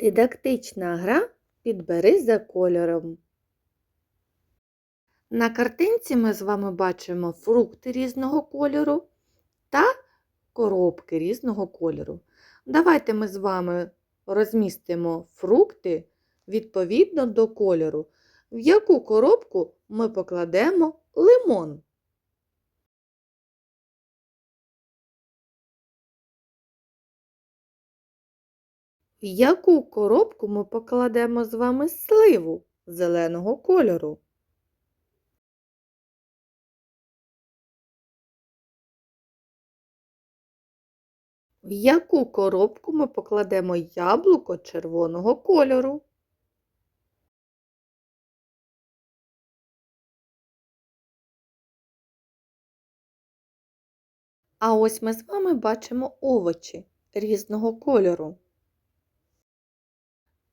Дидактична гра Підбери за кольором. На картинці ми з вами бачимо фрукти різного кольору та коробки різного кольору. Давайте ми з вами розмістимо фрукти відповідно до кольору, в яку коробку ми покладемо лимон. В яку коробку ми покладемо з вами сливу зеленого кольору? В яку коробку ми покладемо яблуко червоного кольору? А ось ми з вами бачимо овочі різного кольору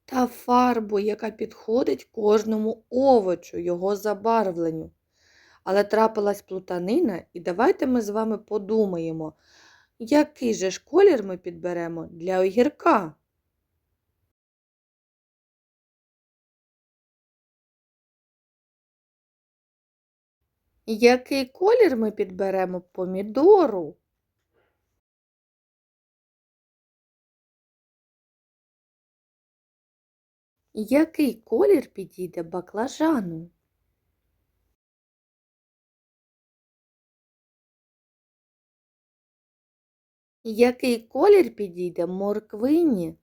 та фарбу, яка підходить кожному овочу, його забарвленню. Але трапилась плутанина, і давайте ми з вами подумаємо, який же ж колір ми підберемо для огірка. Який колір ми підберемо помідору? Який колір підійде баклажану? Який колір підійде морквині?